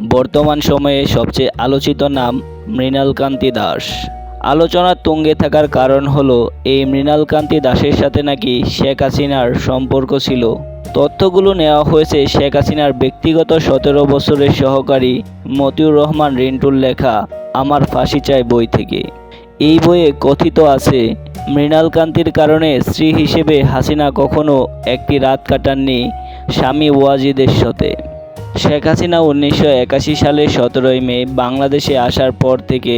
বর্তমান সময়ে সবচেয়ে আলোচিত নাম মৃণালকান্তি দাস। আলোচনার তুঙ্গে থাকার কারণ হলো, এই মৃণালকান্তি দাসের সাথে নাকি শেখ হাসিনার সম্পর্ক ছিল। তথ্যগুলো নেওয়া হয়েছে শেখ হাসিনার ব্যক্তিগত সতেরো বছরের সহকারী মতিউর রহমান রিন্টুর লেখা আমার ফাঁসি চাই বই থেকে। এই বইয়ে কথিত আছে, মৃণালকান্তির কারণে স্ত্রী হিসেবে হাসিনা কখনো একটি রাত কাটাননি স্বামী ওয়াজিদের সাথে। শেখ হাসিনা উনিশশো একাশি সালের সতেরোই মে বাংলাদেশে আসার পর থেকে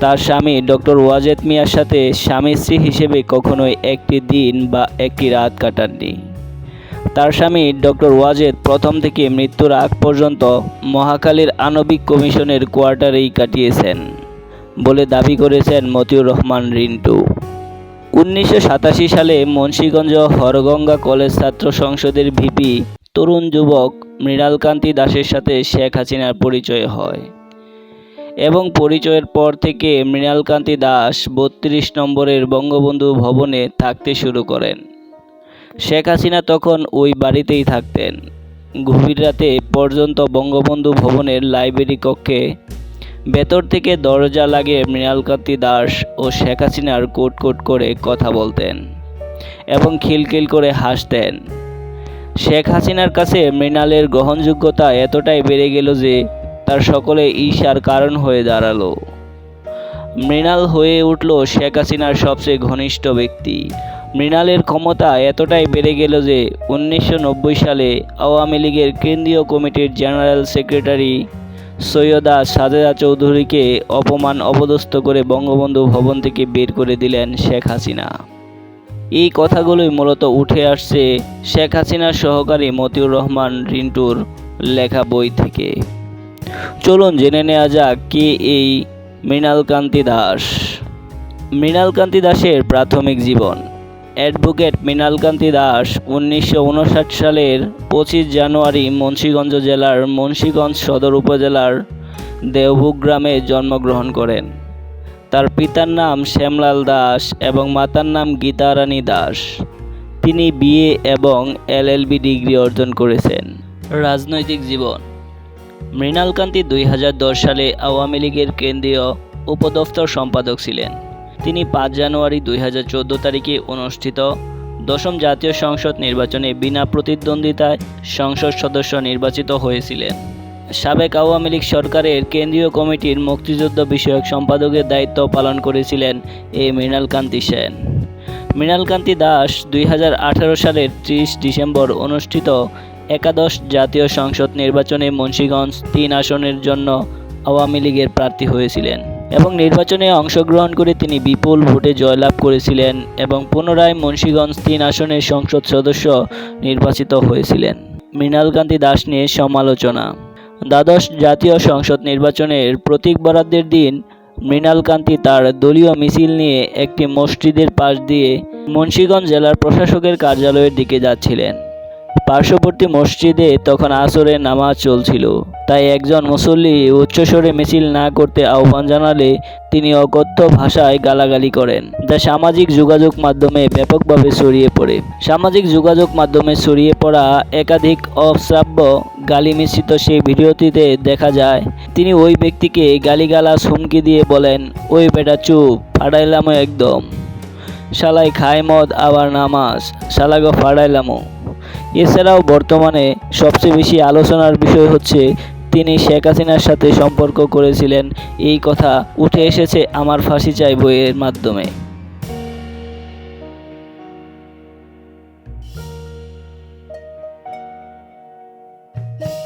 তার স্বামী ডক্টর ওয়াজেদ মিয়ার সাথে স্বামী স্ত্রী হিসেবে কখনোই একটি দিন বা একটি রাত কাটাননি। তার স্বামী ডক্টর ওয়াজেদ প্রথম থেকে মৃত্যুর আগ পর্যন্ত মহাকালীর আণবিক কমিশনের কোয়ার্টারেই কাটিয়েছেন বলে দাবি করেছেন মতিউর রহমান রিন্টু। উনিশশো সাতাশি সালে মুন্সীগঞ্জ হরগঙ্গা কলেজ ছাত্র সংসদের ভিপি তরুণ যুবক মৃণালকান্তি দাসের সাথে শেখ হাসিনার পরিচয় হয়। এবং পরিচয়ের পর থেকে মৃণালকান্তি দাস বত্রিশ নম্বরের বঙ্গবন্ধু ভবনে থাকতে শুরু করেন। শেখ হাসিনা তখন ওই বাড়িতেই থাকতেন। গভীর রাতে পর্যন্ত বঙ্গবন্ধু ভবনের লাইব্রেরি কক্ষে ভেতর থেকে দরজা লাগিয়ে মৃণালকান্তি দাস ও শেখ হাসিনার কোট কোট করে কথা বলতেন এবং খিলখিল করে হাসতেন। শেখ হাসিনার কাছে মৃণালের গ্রহণযোগ্যতা এতটাই বেড়ে গেল যে তার সকলে ঈর্ষার কারণ হয়ে দাঁড়াল। মৃণাল হয়ে উঠল শেখ হাসিনার সবচেয়ে ঘনিষ্ঠ ব্যক্তি। মৃণালের ক্ষমতা এতটাই বেড়ে গেল যে উনিশশো নব্বই সালে আওয়ামী লীগের কেন্দ্রীয় কমিটির জেনারেল সেক্রেটারি সৈয়দা সাজেদা চৌধুরীকে অপমান অপদস্থ করে বঙ্গবন্ধু ভবন থেকে বের করে দিলেন শেখ হাসিনা। এই কথাগুলোই মূলত উঠে আসছে শেখ হাসিনার সহকারী মতিউর রহমান রিন্টুর লেখা বই থেকে। চলুন জেনে নেওয়া যাক কে এই মৃণালকান্তি দাস। মৃণালকান্তি দাসের প্রাথমিক জীবন। অ্যাডভোকেট মৃণালকান্তি দাস উনিশশো উনষাট সালের পঁচিশ জানুয়ারি মুন্সীগঞ্জ জেলার মুন্সীগঞ্জ সদর উপজেলার দেওভুগ গ্রামে জন্মগ্রহণ করেন। তার পিতার নাম শ্যামলাল দাস এবং মাতার নাম গীতারানী দাস। তিনি বিএ এবং এলএলবি ডিগ্রি অর্জন করেছেন। রাজনৈতিক জীবন। মৃণালকান্তি দুই হাজার দশ সালে আওয়ামী লীগের কেন্দ্রীয় উপদপ্তর সম্পাদক ছিলেন। তিনি পাঁচ জানুয়ারি দুই হাজার চোদ্দ তারিখে অনুষ্ঠিত দশম জাতীয় সংসদ নির্বাচনে বিনা প্রতিদ্বন্দ্বিতায় সংসদ সদস্য নির্বাচিত হয়েছিলেন। সাবেক আওয়ামী লীগ সরকারের কেন্দ্রীয় কমিটির মুক্তিযুদ্ধ বিষয়ক সম্পাদকের দায়িত্ব পালন করেছিলেন এই মৃণালকান্তি সেন। মৃণালকান্তি দাস দুই হাজার আঠারো সালের ত্রিশ ডিসেম্বর অনুষ্ঠিত একাদশ জাতীয় সংসদ নির্বাচনে মুন্সীগঞ্জ তিন আসনের জন্য আওয়ামী লীগের প্রার্থী হয়েছিলেন এবং নির্বাচনে অংশগ্রহণ করে তিনি বিপুল ভোটে জয়লাভ করেছিলেন এবং পুনরায় মুন্সীগঞ্জ তিন আসনের সংসদ সদস্য নির্বাচিত হয়েছিলেন। মৃণালকান্তি দাস নিয়ে সমালোচনা। দ্বাদশ জাতীয় সংসদ নির্বাচনের প্রতীক বরাদ্দের দিন মৃণালকান্তি তার দলীয় মিছিল নিয়ে একটি মসজিদের পাশ দিয়ে মুন্সীগঞ্জ জেলার প্রশাসকের কার্যালয়ের দিকে যাচ্ছিলেন। পার্শ্ববর্তী মসজিদে তখন আসরের নামাজ চলছিল। তাই একজন মুসল্লি উচ্চস্বরে মিছিল না করতে আহ্বান জানালে তিনি অকথ্য ভাষায় গালাগালি করেন। যা সামাজিক যোগাযোগ মাধ্যমে ব্যাপকভাবে ছড়িয়ে পড়ে। সামাজিক যোগাযোগ মাধ্যমে ছড়িয়ে পড়া একাধিক অশ্রাব্য গালি মিশ্রিত সেই ভিডিওটিতে দেখা যায়, তিনি ওই ব্যক্তিকে গালিগালাজ হুমকি দিয়ে বলেন, ওই বেটা চুপ ফাড়াইলামও একদম। শালাই খায় মদ, আবার নামাজ। শালাগো ফাড়াইলামও এছাড়াও বর্তমানে সবচেয়ে বেশি আলোচনার বিষয় হচ্ছে, তিনি শেখ হাসিনার সাথে সম্পর্ক করেছিলেন। এই কথা উঠে এসেছে আমার ফাঁসি চাই বইয়ের মাধ্যমে।